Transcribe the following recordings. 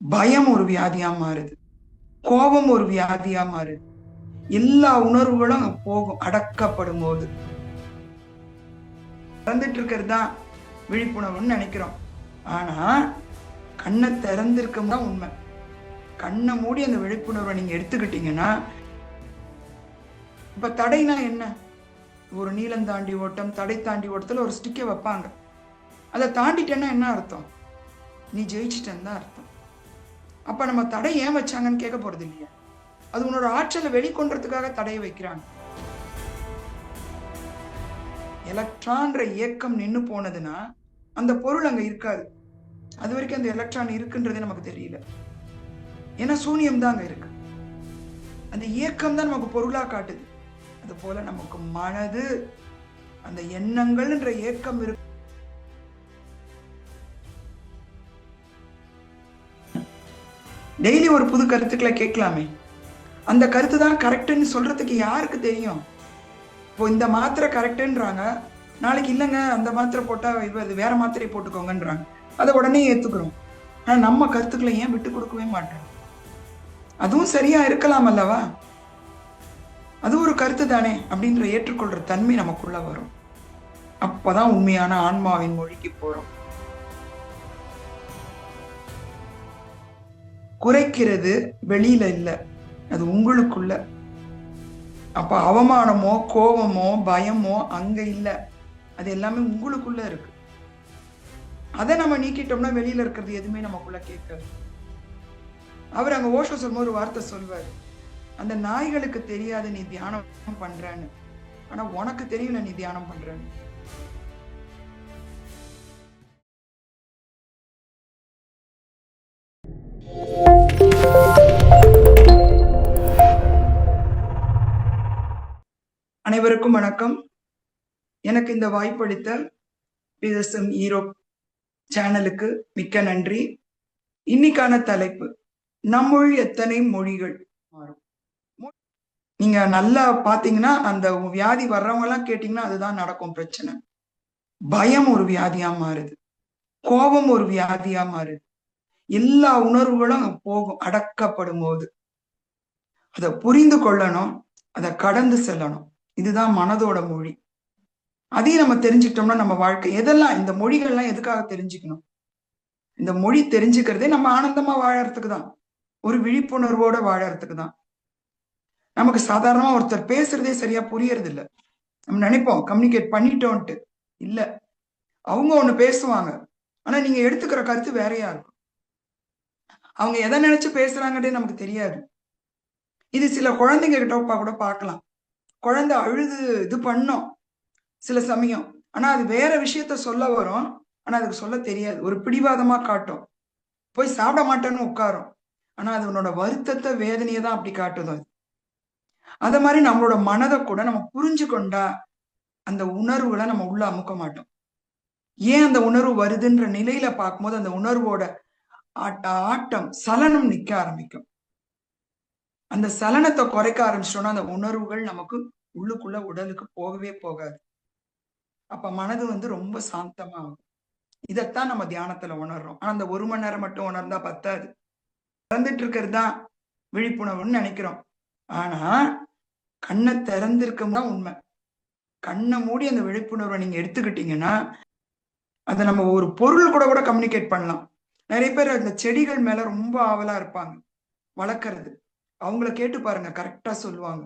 பயம் ஒரு வியாதியா மாறுது. கோபம் ஒரு வியாதியா மாறுது. எல்லா உணர்வுகளும் போகும் அடக்கப்படும் போது. திறந்துட்டு இருக்கிறது தான் விழிப்புணர்வுன்னு நினைக்கிறோம். ஆனா கண்ணை திறந்திருக்கும் தான் உண்மை. கண்ணை மூடி அந்த விழிப்புணர்வை நீங்க எடுத்துக்கிட்டீங்கன்னா இப்ப தடைனா என்ன? ஒரு நீளம் தாண்டி ஓட்டம் தடை தாண்டி ஓட்டத்துல ஒரு ஸ்டிக்கை வைப்பாங்க. அதை தாண்டிட்டேன்னா என்ன அர்த்தம்? நீ ஜெயிச்சிட்டேன்னு தான் அர்த்தம். அப்போ நம்ம தடை ஏன் வச்சாங்கன்னு கேட்க போறது இல்லையா. அது உன்னோட ஆற்றலை வெளிக்கொண்டதுக்காக தடையை வைக்கிறாங்க. எலக்ட்ரான்ற இயக்கம் நின்று போனதுன்னா அந்த பொருள் அங்கே இருக்காது. அது வரைக்கும் அந்த எலக்ட்ரான் இருக்குன்றதே நமக்கு தெரியல. ஏன்னா சூனியம் தான் அங்கே இருக்கு. அந்த இயக்கம் தான் நமக்கு பொருளாக காட்டுது. அது போல நமக்கு மனது அந்த எண்ணங்கள்ன்ற இயக்கம் இருக்கு. டெய்லி ஒரு புது கருத்துக்களை கேட்கலாமே. அந்த கருத்து தான் கரெக்டுன்னு சொல்றதுக்கு யாருக்கு தெரியும்? இப்போ இந்த மாத்திரை கரெக்டுன்றாங்க. நாளைக்கு இல்லைங்க அந்த மாத்திரை போட்டால் இவ இது வேற மாத்திரை போட்டுக்கோங்கன்றாங்க. அதை உடனே ஏற்றுக்கிறோம் ஆனால் நம்ம கருத்துக்களை ஏன் விட்டு கொடுக்கவே மாட்டோம்? அதுவும் சரியா இருக்கலாம் அல்லவா? அது ஒரு கருத்து தானே அப்படின்ற ஏற்றுக்கொள்ற தன்மை நமக்குள்ள வரும். அப்பதான் உண்மையான ஆன்மாவின் மொழிக்கு போறோம். குறைக்கிறது வெளியில இல்லை. அது உங்களுக்குள்ள. அப்ப அவமானமோ கோபமோ பயமோ அங்க இல்லை. அது எல்லாமே உங்களுக்குள்ள இருக்கு. அதை நம்ம நீக்கிட்டோம்னா வெளியில இருக்கிறது எதுவுமே நமக்குள்ள கேட்காது. அவர் அங்க ஓஷோ சொல்லும்போது ஒரு வார்த்தை சொல்வார். அந்த நாய்களுக்கு தெரியாது நீ தியானம் பண்றன்னு. ஆனா உனக்கு தெரியல நீ தியானம் பண்றன்னு. அனைவருக்கும் வணக்கம். எனக்கு இந்த வாய்ப்பளித்த பிஎஸ்எம் ஈரோப் சேனலுக்கு மிக்க நன்றி. இன்னைக்கான தலைப்பு நம்முள் எத்தனை மொழிகள்? மாறும் நீங்க நல்லா பாத்தீங்கன்னா அந்த வியாதி வர்றவங்க எல்லாம் கேட்டீங்கன்னா அதுதான் நடக்கும் பிரச்சனை. பயம் ஒரு வியாதியா மாறுது. கோபம் ஒரு வியாதியா மாறுது. எல்லா உணர்வுகளும் போகும் அடக்கப்படும் போது அதை புரிந்து கொள்ளணும் அதை கடந்து செல்லணும். இதுதான் மனதோட மொழி. அதையும் நம்ம தெரிஞ்சுக்கிட்டோம்னா நம்ம வாழ்க்கை எதெல்லாம் இந்த மொழிகள்லாம் எதுக்காக தெரிஞ்சுக்கணும்? இந்த மொழி தெரிஞ்சுக்கிறதே நம்ம ஆனந்தமா வாழறதுக்கு தான். ஒரு விழிப்புணர்வோட வாழறதுக்கு தான். நமக்கு சாதாரணமா ஒருத்தர் பேசுறதே சரியா புரியறது இல்ல நம்ம நினைப்போம் கம்யூனிகேட் பண்ணிட்டோன்ட்டு. இல்ல. அவங்க ஒண்ணு பேசுவாங்க. ஆனா நீங்க எடுத்துக்கிற கருத்து வேறையா இருக்கும். அவங்க எதை நினைச்சு பேசுறாங்கன்றே நமக்கு தெரியாது. இது சில குழந்தைங்க கிட்ட கூட பார்க்கலாம். குழந்தை அழுது இது பண்ணோம் சில சமயம். ஆனா அது வேற விஷயத்த சொல்ல வரும். ஆனா அதுக்கு சொல்ல தெரியாது. ஒரு பிடிவாதமா காட்டும். போய் சாப்பிட மாட்டேன்னு உட்காரும். ஆனா அது உன்னோட வருத்தத்தை வேதனையை தான் அப்படி காட்டுதோ அது. அத மாதிரி நம்மளோட மனதை கூட நம்ம புரிஞ்சு கொண்டா அந்த உணர்வுகளை நம்ம உள்ள அமுக்க மாட்டோம். ஏன் அந்த உணர்வு வருதுன்ற நிலையில பார்க்கும்போது அந்த உணர்வோட ஆட்ட ஆட்டம் சலனம் நிக்க ஆரம்பிக்கும். அந்த சலனத்தை குறைக்க ஆரம்பிச்சிட்டோம்னா அந்த உணர்வுகள் நமக்கு உள்ளுக்குள்ள உடலுக்கு போகவே போகாது. அப்ப மனது வந்து ரொம்ப சாந்தமாகும். இதைத்தான் நம்ம தியானத்துல உணர்றோம். ஆனா அந்த ஒரு மணி நேரம் மட்டும் உணர்ந்தா பத்தாது. திறந்துட்டு இருக்கிறது தான் விழிப்புணர்வுன்னு நினைக்கிறோம். ஆனா கண்ணை திறந்திருக்கும் தான் உண்மை. கண்ணை மூடி அந்த விழிப்புணர்வை நீங்க எடுத்துக்கிட்டீங்கன்னா அதை நம்ம ஒரு பொருள் கூட கூட கம்யூனிகேட் பண்ணலாம். நிறைய பேர் அந்த செடிகள் மேல ரொம்ப ஆவலா இருப்பாங்க. வளர்க்கறது. அவங்கள கேட்டு பாருங்க கரெக்டா சொல்லுவாங்க.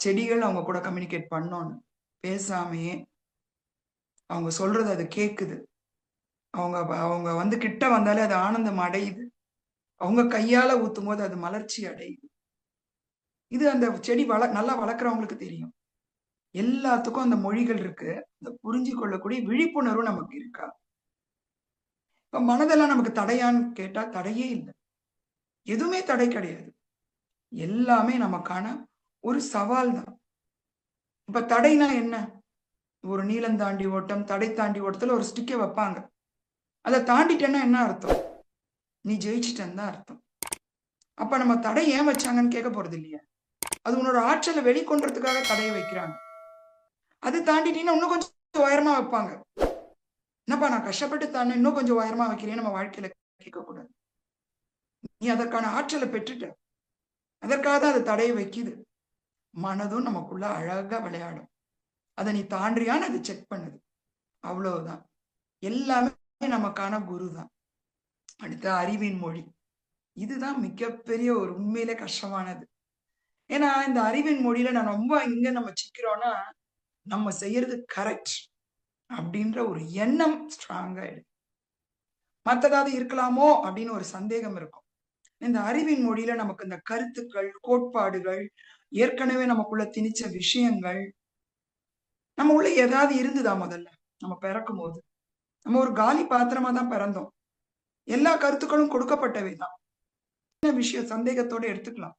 செடிகள் அவங்க கூட கம்யூனிகேட் பண்ணோன்னு பேசாமையே அவங்க சொல்றது அது கேக்குது. அவங்க அவங்க வந்து கிட்ட வந்தாலே அது ஆனந்தம் அடையுது. அவங்க கையால ஊத்தும் போது அது மலர்ச்சி அடையுது. இது அந்த செடி வள நல்லா வளர்க்குறவங்களுக்கு தெரியும். எல்லாத்துக்கும் அந்த மொழிகள் இருக்கு. அந்த புரிஞ்சு கொள்ளக்கூடிய விழிப்புணர்வு நமக்கு இருக்கா? இப்ப மனதெல்லாம் நமக்கு தடையான்னு கேட்டா தடையே இல்லை. எதுவுமே தடை கிடையாது. எல்லாமே நமக்கான ஒரு சவால் தான் இப்ப தடைனா என்ன? ஒரு நீளம் தாண்டி ஓட்டம் தடை தாண்டி ஓட்டத்துல ஒரு ஸ்டிக்கை வைப்பாங்க. அதை தாண்டிட்டேன்னா என்ன அர்த்தம்? நீ ஜெயிச்சிட்டேன்னு தான் அர்த்தம். அப்ப நம்ம தடை ஏன் வச்சாங்கன்னு கேட்க போறது இல்லையா? அது உன்னோட ஆற்றலை வெளிக்கொண்டதுக்காக தடையை வைக்கிறாங்க. அது தாண்டிட்டீங்கன்னா இன்னும் கொஞ்சம் உயரமா வைப்பாங்க. என்னப்பா நான் கஷ்டப்பட்டு தானே இன்னும் கொஞ்சம் உயரமா வைக்கிறேன் நம்ம வாழ்க்கையில கேட்க கூடாது நீ அதற்கான ஆற்றலை பெற்றுட்ட. அதற்காக தான் அது தடைய வைக்குது. மனதும் நமக்குள்ள அழகா விளையாடும். அதை நீ தாண்டியான்னு அது செக் பண்ணுது. அவ்வளவுதான். எல்லாமே நமக்கான குரு தான் அடுத்த அறிவின் மொழி. இதுதான் மிகப்பெரிய ஒரு உண்மையிலே கஷ்டமானது. ஏன்னா இந்த அறிவின் மொழியில நான் ரொம்ப இங்க நம்ம சிக்கிறோம்னா நம்ம செய்யறது கரெக்ட் அப்படின்ற ஒரு எண்ணம் ஸ்ட்ராங்கா இருக்கு. மத்ததாவது இருக்கலாமோ அப்படின்னு ஒரு சந்தேகம் இருக்கும். இந்த அறிவின் மொழியில நமக்கு இந்த கருத்துக்கள் கோட்பாடுகள் ஏற்கனவே நமக்குள்ள திணிச்ச விஷயங்கள் நம்ம உள்ள ஏதாவது இருந்துதா முதல்ல? நம்ம பிறக்கும் போது நம்ம ஒரு காலி பாத்திரமா தான் பிறந்தோம். எல்லா கருத்துக்களும் கொடுக்கப்பட்டவை தான். என்ன விஷயம்? சந்தேகத்தோட எடுத்துக்கலாம்.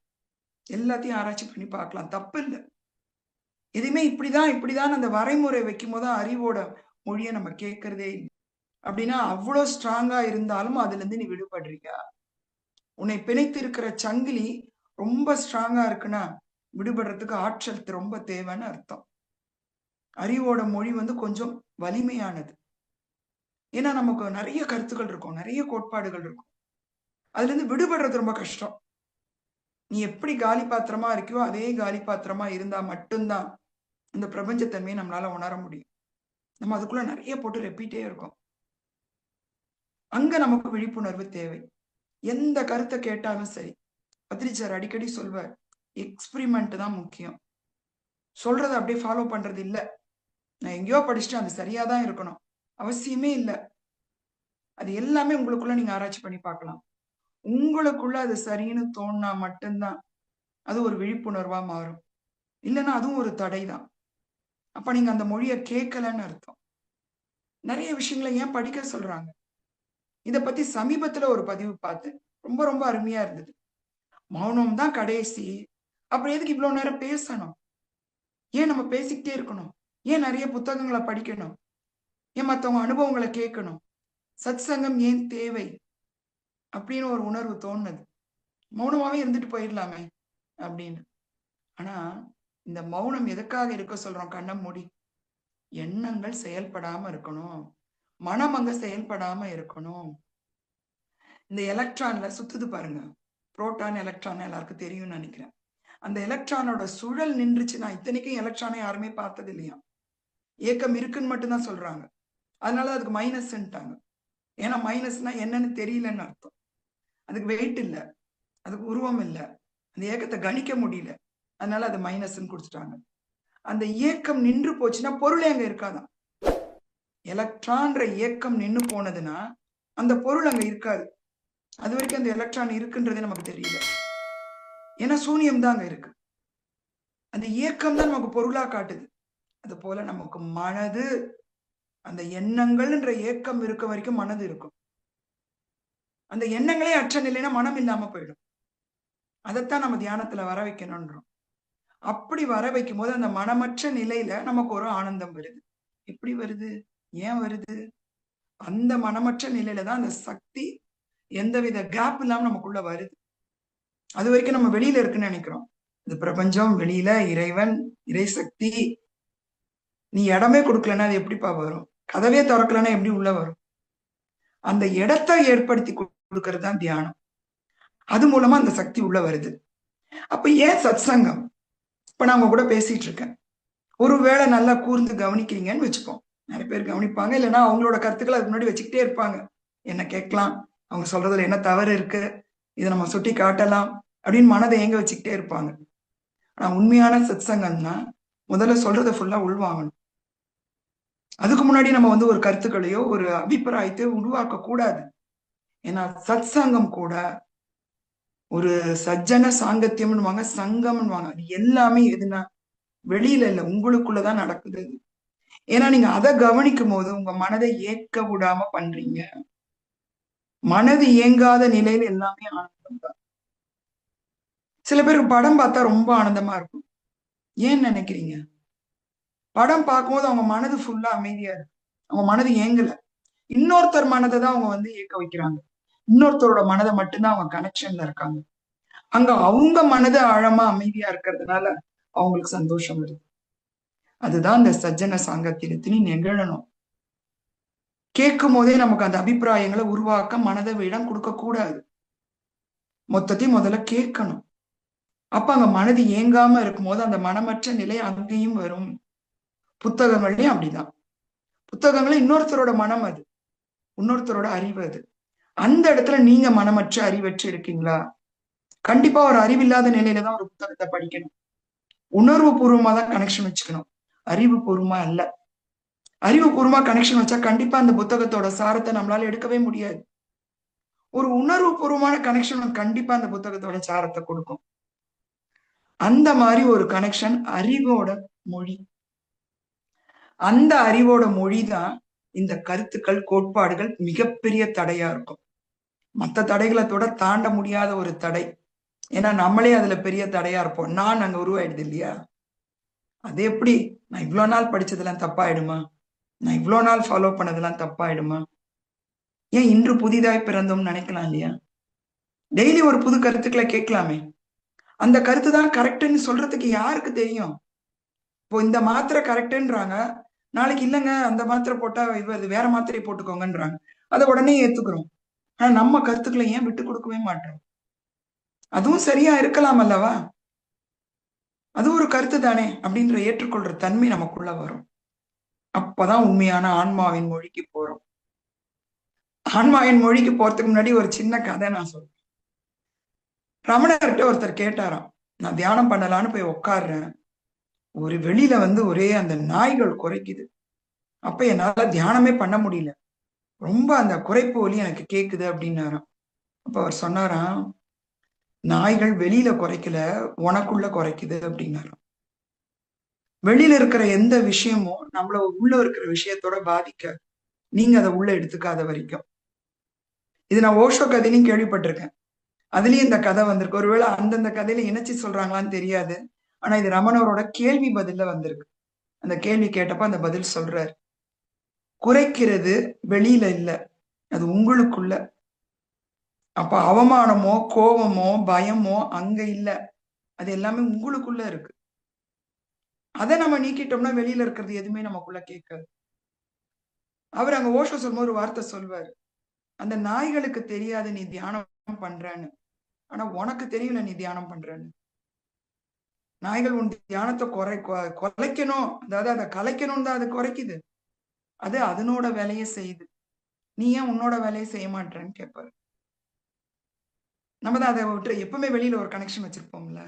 எல்லாத்தையும் ஆராய்ச்சி பண்ணி பார்க்கலாம். தப்பு இல்லை. எதுவுமே இப்படிதான் இப்படிதான் அந்த வரைமுறை வைக்கும் போது அறிவோட மொழியை நம்ம கேட்கறதே இல்லை. அப்படின்னா அவ்வளவு ஸ்ட்ராங்கா இருந்தாலும் அதுல இருந்து நீ விடுபடுறியா உன்னை பிணைத்து இருக்கிற சங்கிலி ரொம்ப ஸ்ட்ராங்கா இருக்குன்னா விடுபடுறதுக்கு ஆற்றல் ரொம்ப தேவைன்னு அர்த்தம். அறிவோட மொழி வந்து கொஞ்சம் வலிமையானது. ஏன்னா நமக்கு நிறைய கருத்துக்கள் இருக்கும் நிறைய கோட்பாடுகள் இருக்கும். அதுல இருந்து விடுபடுறது ரொம்ப கஷ்டம். நீ எப்படி காலி பாத்திரமா இருக்கியோ அதே காலி பாத்திரமா இருந்தா மட்டும்தான் இந்த பிரபஞ்சத்தன்மையை நம்மளால உணர முடியும். நம்ம அதுக்குள்ள நிறைய போட்டு ரெப்பீட்டே இருக்கோம். அங்க நமக்கு விழிப்புணர்வு தேவை. எந்த கருத்தை கேட்டாலும் சரி பத்ரிச்சார் அடிக்கடி சொல்வார் எக்ஸ்பிரிமெண்ட் தான் முக்கியம். சொல்றதை அப்படியே ஃபாலோ பண்றது இல்லை. நான் எங்கேயோ படிச்சுட்டு அது சரியா தான் இருக்கணும். அவசியமே இல்லை. அது எல்லாமே உங்களுக்குள்ள நீங்க ஆராய்ச்சி பண்ணி பார்க்கலாம். உங்களுக்குள்ள அது சரின்னு தோணுனா மட்டும்தான் அது ஒரு விழிப்புணர்வா மாறும். இல்லைன்னா அதுவும் ஒரு தடை தான். அப்ப நீங்க அந்த மொழியை கேட்கலன்னு அர்த்தம். நிறைய விஷயங்களை ஏன் படிக்க சொல்றாங்க? இதை பத்தி சமீபத்துல ஒரு பதிவு பார்த்தேன் ரொம்ப ரொம்ப அருமையா இருந்தது. மௌனம் தான் கடைசி. அப்புறம் எதுக்கு இவ்வளவு நேரம் பேசணும்? ஏன் நம்ம பேசிக்கிட்டே இருக்கணும்? ஏன் நிறைய புத்தகங்களை படிக்கணும்? ஏன் மற்றவங்க அனுபவங்களை கேட்கணும்? சத் சங்கம் ஏன் தேவை? அப்படின்னு ஒரு உணர்வு தோணுது. மௌனமாவே இருந்துட்டு போயிடலாமே அப்படின்னு. ஆனா இந்த மௌனம் எதுக்காக இருக்க சொல்றோம்? கண்ணை மூடி. எண்ணங்கள் செயல்படாம இருக்கணும். மனம் அங்க செயல்படாம இருக்கணும். இந்த எலக்ட்ரான்ல சுத்துது பாருங்க. புரோட்டான் எலக்ட்ரான் எல்லாருக்கும் தெரியும்னு நினைக்கிறேன். அந்த எலக்ட்ரானோட சுழல் நின்றுச்சு. நான் இத்தனைக்கும் எலக்ட்ரானை யாருமே பார்த்தது இல்லையா? ஏக்கம் இருக்குன்னு மட்டும்தான் சொல்றாங்க. அதனால அதுக்கு மைனஸ்ன்ட்டாங்க ஏன்னா மைனஸ்னா என்னன்னு தெரியலன்னு அர்த்தம். அதுக்கு வெயிட் இல்லை. அதுக்கு உருவம் இல்லை. அந்த ஏக்கத்தை கணிக்க முடியல. அதனால அது மைனஸ்ன்னு கொடுத்துட்டாங்க. அந்த இயக்கம் நின்று போச்சுன்னா பொருளே அங்க இருக்காதான்? எலக்ட்ரான்ற இயக்கம் நின்று போனதுன்னா அந்த பொருள் அங்க இருக்காது. அது வரைக்கும் அந்த எலக்ட்ரான் இருக்குன்றதே நமக்கு தெரியல. ஏன்னா சூனியம் தான் அங்க இருக்கு. அந்த இயக்கம் தான் நமக்கு பொருளா காட்டுது. அது போல நமக்கு மனது அந்த எண்ணங்கள்ன்ற ஏக்கம் இருக்க வரைக்கும் மனது இருக்கும். அந்த எண்ணங்களே அற்ற நிலைனா மனம் இல்லாம போயிடும். அதைத்தான் நம்ம தியானத்துல வர வைக்கணும்ன்றோம். அப்படி வர வைக்கும் போது அந்த மனமற்ற நிலையில நமக்கு ஒரு ஆனந்தம் வருது. எப்படி வருது? ஏன் வருது? அந்த மனமற்ற நிலையில தான் அந்த சக்தி எந்தவித கேப் இல்லாம நமக்குள்ள வருது. அது வரைக்கும் நம்ம வெளியில இருக்குன்னு நினைக்கிறோம். இந்த பிரபஞ்சம் வெளியில இறைவன் இறை சக்தி நீ இடமே கொடுக்கலன்னா அது எப்படிப்பா வரும்? கதவே திறக்கலன்னா எப்படி உள்ள வரும்? அந்த இடத்தை ஏற்படுத்தி கொடுக்கறது தான் தியானம். அது மூலமா அந்த சக்தி உள்ள வருது. அப்ப ஏன் சத் சங்கம் இப்ப நான் உங்க கூட பேசிட்டு இருக்கேன். ஒருவேளை நல்லா கூர்ந்து கவனிக்கிறீங்கன்னு வச்சுப்போம் நிறைய பேர் கவனிப்பாங்க. இல்லைன்னா அவங்களோட கருத்துக்களை அதுக்கு முன்னாடி வச்சுக்கிட்டே இருப்பாங்க. என்ன கேட்கலாம்? அவங்க சொல்றதுல என்ன தவறு இருக்கு? இதை நம்ம சுட்டி காட்டலாம் அப்படின்னு மனதை ஏங்க வச்சுக்கிட்டே இருப்பாங்க. ஆனா உண்மையான சத் சங்கம்னா முதல்ல சொல்றதை ஃபுல்லா உள்வாங்கணும். அதுக்கு முன்னாடி நம்ம வந்து ஒரு கருத்துக்களையோ ஒரு அபிப்பிராயத்தையோ உருவாக்க கூடாது. ஏன்னா சத் சங்கம் கூட ஒரு சஜ்ஜன சாங்கத்தியம்னுவாங்க சங்கம்னுவாங்க. அது எல்லாமே எதுனா வெளியில இல்லை உங்களுக்குள்ளதான் நடக்குது. ஏன்னா நீங்க அதை கவனிக்கும் போது உங்க மனதை ஏற்க விடாம பண்றீங்க. மனது இயங்காத நிலையில எல்லாமே ஆனந்தம் தான். சில பேருக்கு படம் பார்த்தா ரொம்ப ஆனந்தமா இருக்கும். ஏன் நினைக்கிறீங்க? படம் பார்க்கும்போது அவங்க மனது ஃபுல்லா அமைதியா இருக்கு. அவங்க மனது ஏங்கல இன்னொருத்தர் மனதை தான் அவங்க வந்து இயக்க வைக்கிறாங்க. இன்னொருத்தரோட மனதை மட்டும்தான் அவங்க கனெக்ஷன்ல இருக்காங்க. அங்க அவங்க மனது ஆழமா அமைதியா இருக்கிறதுனால அவங்களுக்கு சந்தோஷம் வருது. அதுதான் இந்த சஜ்ஜன சாங்கத்தினத்தினி நிகழணும். கேட்கும் போதே நமக்கு அந்த அபிப்பிராயங்களை உருவாக்க மனதை இடம் கொடுக்க கூடாது. மொத்தத்தையும் முதல்ல கேட்கணும். அப்ப அங்க மனது ஏங்காம இருக்கும்போது அந்த மனமற்ற நிலை அங்கேயும் வரும். புத்தகங்கள்லயும் அப்படிதான். புத்தகங்களும் இன்னொருத்தரோட மனம் அது. இன்னொருத்தரோட அறிவு அது. அந்த இடத்துல நீங்க மனமற்ற அறிவற்று இருக்கீங்களா கண்டிப்பா ஒரு அறிவில்லாத நிலையில தான் ஒரு புத்தகத்தை படிக்கணும். உணர்வு பூர்வமா தான் கனெக்ஷன் வச்சுக்கணும். அறிவுபூர்வமா அல்ல. அறிவுபூர்வமா கனெக்ஷன் வச்சா கண்டிப்பா அந்த புத்தகத்தோட சாரத்தை நம்மளால எடுக்கவே முடியாது. ஒரு உணர்வு பூர்வமான கனெக்ஷன் கண்டிப்பா அந்த புத்தகத்தோட சாரத்தை கொடுக்கும். அந்த மாதிரி ஒரு கனெக்ஷன் அறிவோட மொழி. அந்த அறிவோட மொழி தான் இந்த கருத்துக்கள் கோட்பாடுகள் மிகப்பெரிய தடையா இருக்கும். மற்ற தடைகளை தொட தாண்ட முடியாத ஒரு தடை. ஏன்னா நம்மளே அதுல பெரிய தடையா இருப்போம். நான் அங்க உருவாயிடுது இல்லையா? அது எப்படி? நான் இவ்வளோ நாள் படிச்சதெல்லாம் தப்பாயிடுமா? நான் இவ்வளோ நாள் ஃபாலோ பண்ணதெல்லாம் தப்பாயிடுமா? ஏன் இன்று புதிதாய் பிறந்தோம்னு நினைக்கலாம் இல்லையா? டெய்லி ஒரு புது கருத்துக்களை கேட்கலாமே. அந்த கருத்து தான் கரெக்டுன்னு சொல்றதுக்கு யாருக்கு தெரியும்? இப்போ இந்த மாத்திரை கரெக்டுன்றாங்க நாளைக்கு இல்லைங்க அந்த மாத்திரை போட்டா இது வேற மாத்திரை போட்டுக்கோங்கன்றாங்க. அதை உடனே ஏத்துக்கிறோம். ஆனா நம்ம கருத்துக்களை ஏன் விட்டு கொடுக்கவே மாட்டோம்? அதுவும் சரியா இருக்கலாம் அல்லவா? அது ஒரு கருத்து தானே அப்படின்ற ஏற்றுக்கொள்ற தன்மை நமக்குள்ள வரும். அப்பதான் உண்மையான ஆன்மாவின் மொழிக்கு போறோம். ஆன்மாவின் மொழிக்கு போறதுக்கு முன்னாடி ஒரு சின்ன கதை நான் சொல்றேன். ரமணர்கிட்ட ஒருத்தர் கேட்டாராம் நான் தியானம் பண்ணலான்னு போய் உட்காடுறேன் ஒரு வெளியில வந்து ஒரே அந்த நாய்கள் குறைக்குது. அப்ப என்னால தியானமே பண்ண முடியல. ரொம்ப அந்த குறைப்பு ஒலி எனக்கு கேக்குது அப்படின்னாராம். அப்ப அவர் சொன்னாராம் நாய்கள் வெளியில குறைக்கல உனக்குள்ள குறைக்குது அப்படின்னாரு. வெளியில இருக்கிற எந்த விஷயமும் நம்மள உள்ள இருக்கிற விஷயத்தோட பாதிக்க நீங்க அதை உள்ள எடுத்துக்காத வரைக்கும். இது நான் ஓஷோ கதையிலையும் கேள்விப்பட்டிருக்கேன். அதுலயும் இந்த கதை வந்திருக்கு. ஒருவேளை அந்தந்த கதையில இணைச்சு சொல்றாங்களான்னு தெரியாது. ஆனா இது ரமணவரோட கேள்வி பதில்ல வந்திருக்கு. அந்த கேள்வி கேட்டப்ப அந்த பதில் சொல்றாரு. குறைக்கிறது வெளியில இல்ல. அது உங்களுக்குள்ள. அப்ப அவமானமோ கோபமோ பயமோ அங்க இல்ல. அது எல்லாமே உங்களுக்குள்ள இருக்கு. அதை நம்ம நீக்கிட்டோம்னா வெளியில இருக்கிறது எதுவுமே நமக்குள்ள கேட்காது. அவர் அங்க ஓஷோ சொல்லும்போது ஒரு வார்த்தை சொல்வாரு. அந்த நாய்களுக்கு தெரியாது நீ தியானம் பண்றன்னு. ஆனா உனக்கு தெரியல நீ தியானம் பண்றன்னு. நாய்கள் உன் தியானத்தை குறை குலைக்கணும். அதாவது அதை கலைக்கணும்னு தான் அது குறைக்குது. அது அதனோட வேலையை செய்யுது. நீ ஏன் உன்னோட வேலையை செய்ய மாட்டேன்னு கேட்பாரு நம்ம தான் அதை விட்டு எப்பவுமே வெளியில ஒரு கனெக்ஷன் வச்சிருப்போம்ல.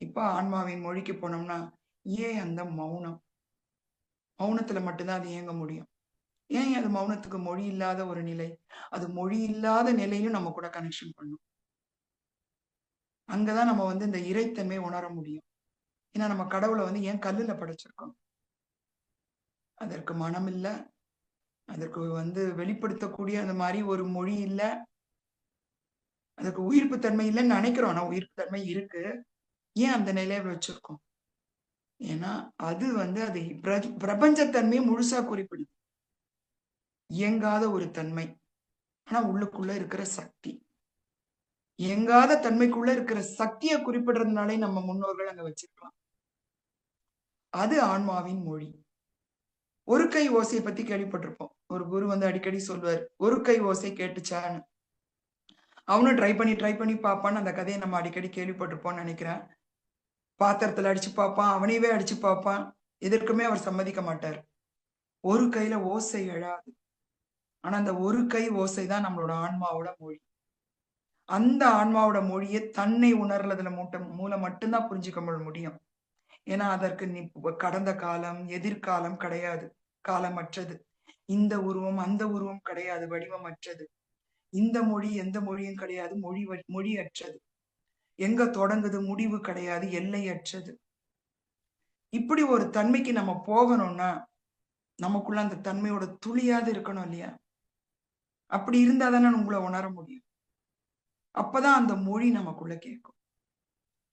இப்ப ஆன்மாவின் மொழிக்கு போனோம்னா ஏன் அந்த மௌனம்? மௌனத்துல மட்டும்தான் அது இயங்க முடியும். ஏன் அது மௌனத்துக்கு மொழி இல்லாத ஒரு நிலை? அது மொழி இல்லாத நிலையும் நம்ம கூட கனெக்ஷன் பண்ணும். அங்கதான் நம்ம வந்து இந்த இறைத்தன்மை உணர முடியும். ஏன்னா நம்ம கடவுளை வந்து ஏன் கல்லுல படைச்சிருக்கோம்? அதற்கு மனம் இல்ல அதற்கு வந்து வெளிப்படுத்தக்கூடிய அந்த மாதிரி ஒரு மொழி இல்ல. அதுக்கு உயிர்ப்பு தன்மை இல்லைன்னு நினைக்கிறோம். ஆனா உயிர்ப்பு தன்மை இருக்கு. ஏன் அந்த நிலையில வச்சிருக்கோம்? ஏன்னா அது வந்து அது பிரபஞ்சத்தன்மையை முழுசா குறிப்பிடுது. இயங்காத ஒரு தன்மை. ஆனா உள்ளுக்குள்ள இருக்கிற சக்தி. இயங்காத தன்மைக்குள்ள இருக்கிற சக்தியை குறிப்பிடுறதுனாலே நம்ம முன்னோர்கள் அங்க வச்சிருக்கலாம். அது ஆன்மாவின் மொழி. ஒரு கை ஓசையை பத்தி கேள்விப்பட்டிருப்போம். ஒரு குரு வந்து அடிக்கடி சொல்வார் ஒரு கை ஓசை கேட்டுச்சான்னு. அவனும் ட்ரை பண்ணி ட்ரை பண்ணி பார்ப்பான்னு அந்த கதையை நம்ம அடிக்கடி கேள்விப்பட்டிருப்போம்னு நினைக்கிறேன். பாத்திரத்துல அடிச்சு பார்ப்பான் அவனையவே அடிச்சு பார்ப்பான். எதற்குமே அவர் சம்மதிக்க மாட்டார். ஒரு கையில ஓசை எழாது. ஆனா அந்த ஒரு கை ஓசை தான் நம்மளோட ஆன்மாவோட மொழி. அந்த ஆன்மாவோட மொழியை தன்னை உணர்றதுல மூட்டம் மூலம் மட்டும்தான் புரிஞ்சுக்க முடியும். ஏன்னா அதற்கு நீ கடந்த காலம் எதிர்காலம் கிடையாது. காலமற்றது. இந்த உருவம் அந்த உருவம் கிடையாது. வடிவமற்றது. இந்த மொழி எந்த மொழியும் கிடையாது. மொழி மொழியற்றது. எங்க தொடங்குது? முடிவு கிடையாது. எல்லையற்றது. இப்படி ஒரு தன்மைக்கு நம்ம போகணும்னா நமக்குள்ள அந்த தன்மையோட துளியாவது இருக்கணும் இல்லையா? அப்படி இருந்தா தானே உங்களை உணர முடியும். அப்பதான் அந்த மொழி நமக்குள்ள கேட்கும்.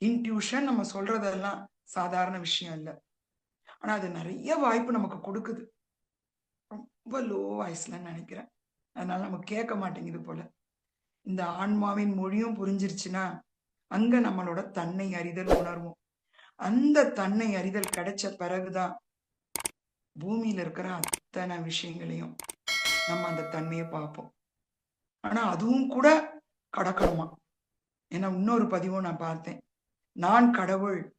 இன்ட்யூஷன் நம்ம சொல்றதெல்லாம் சாதாரண விஷயம் இல்லை. ஆனா அது நிறைய வாய்ப்பு நமக்கு கொடுக்குது. ரொம்ப லோ வாய்ஸ்ல நினைக்கிறேன். அதனால நம்ம கேட்க மாட்டேங்குது போல. இந்த ஆன்மாவின் மொழியும் புரிஞ்சிருச்சுன்னா அங்க நம்மளோட தன்னை அறிதல் உணர்வோம். அந்த தன்னை அறிதல் கிடைச்ச பிறகுதான் பூமியில இருக்கிற அத்தனை விஷயங்களையும் நம்ம அந்த தன்மையை பார்ப்போம். ஆனா அதுவும் கூட கடக்கணுமா? ஏன்னா இன்னொரு பதிவும் நான் பார்த்தேன். நான் கடவுள்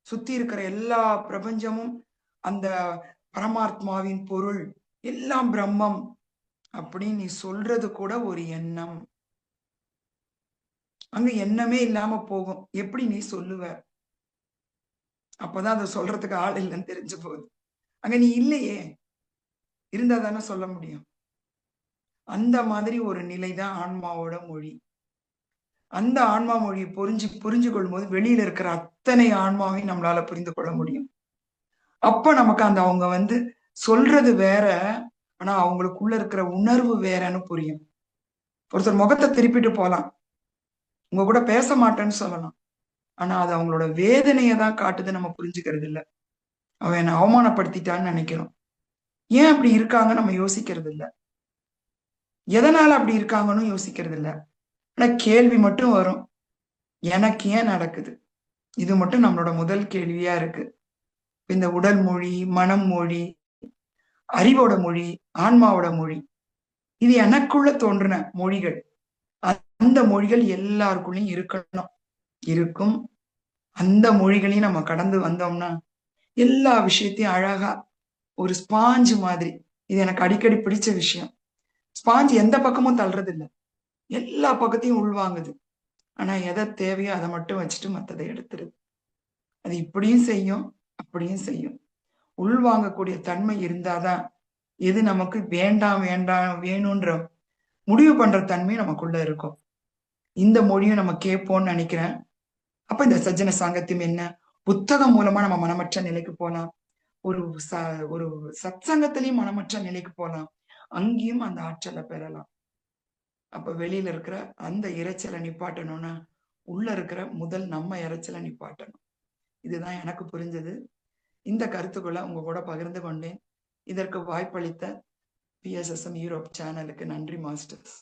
சுத்தி இருக்கிற எல்லா பிரபஞ்சமும் அந்த பரமாத்மாவின் பொருள் எல்லாம் பிரம்மம் அப்படின்னு நீ சொல்றது கூட ஒரு எண்ணம். அங்க எண்ணமே இல்லாம போகும். எப்படி நீ சொல்லுவ? அப்பதான் அதை சொல்றதுக்கு ஆள் இல்லைன்னு தெரிஞ்சு போகுது. அங்க நீ இல்லையே. இருந்தா தானே சொல்ல முடியும். அந்த மாதிரி ஒரு நிலைதான் ஆன்மாவோட மொழி. அந்த ஆன்மா மொழியை புரிஞ்சு புரிஞ்சு கொள்ளும் போது வெளியில இருக்கிற அத்தனை ஆன்மாவையும் நம்மளால புரிந்து கொள்ள முடியும். அப்ப நமக்கு அந்த அவங்க வந்து சொல்றது வேற ஆனா அவங்களுக்குள்ள இருக்கிற உணர்வு வேறன்னு புரியும். ஒருத்தர் முகத்தை திருப்பிட்டு போலாம். உங்க கூட பேச மாட்டேன்னு சொல்லலாம். ஆனா அது அவங்களோட வேதனையை தான் காட்டுது நம்ம புரிஞ்சுக்கிறது இல்ல. அவன் என்னை அவமானப்படுத்திட்டான்னு நினைக்கிறோம். ஏன் அப்படி இருக்காங்க நம்ம யோசிக்கிறது இல்ல. எதனால அப்படி இருக்காங்கன்னு யோசிக்கிறது இல்ல. ஆனா கேள்வி மட்டும் வரும். எனக்கு ஏன் நடக்குது? இது மட்டும் நம்மளோட முதல் கேள்வியா இருக்கு. இந்த உடல் மொழி மனம் மொழி அறிவோட மொழி ஆன்மாவோட மொழி. இது எனக்குள்ள தோன்றின மொழிகள். அந்த மொழிகள் எல்லாருக்குள்ளயும் இருக்கணும். இருக்கும். அந்த மொழிகளையும் நம்ம கடந்து வந்தோம்னா எல்லா விஷயத்தையும் அழகா ஒரு ஸ்பாஞ்சு மாதிரி. இது எனக்கு அடிக்கடி பிடிச்ச விஷயம். ஸ்பாஞ்சு எந்த பக்கமும் தள்ளுறது இல்லை எல்லா பக்கத்தையும் உள்வாங்குது. ஆனா எதை தேவையோ அதை மட்டும் வச்சுட்டு மத்ததை எடுத்துருது. அது இப்படியும் செய்யும் அப்படியும் செய்யும். உள்வாங்கக்கூடிய தன்மை இருந்தாதான் எது நமக்கு வேண்டாம் வேண்டாம் வேணும்ன்ற முடிவு பண்ற தன்மை நமக்குள்ள இருக்கும். இந்த மொழியும் நம்ம கேட்போம்னு நினைக்கிறேன். அப்ப இந்த சஜ்ஜன சாங்கத்தியம் என்ன? புத்தகம் மூலமா நம்ம மனமற்ற நிலைக்கு போலாம். ஒரு ச ஒரு சத்சங்கத்திலையும் மனமற்ற நிலைக்கு போலாம். அங்கேயும் அந்த ஆற்றலை பெறலாம். அப்ப வெளியில இருக்கிற அந்த இறைச்சலை நிப்பாட்டணும்னா உள்ள இருக்கிற முதல் நம்ம இறைச்சலை நிப்பாட்டணும். இதுதான் எனக்கு புரிஞ்சது. இந்த கருத்துக்களை உங்க கூட பகிர்ந்து கொண்டேன். இதற்கு வாய்ப்பளித்த பிஎஸ்எஸ்எம் யூரோப் சேனலுக்கு நன்றி மாஸ்டர்ஸ்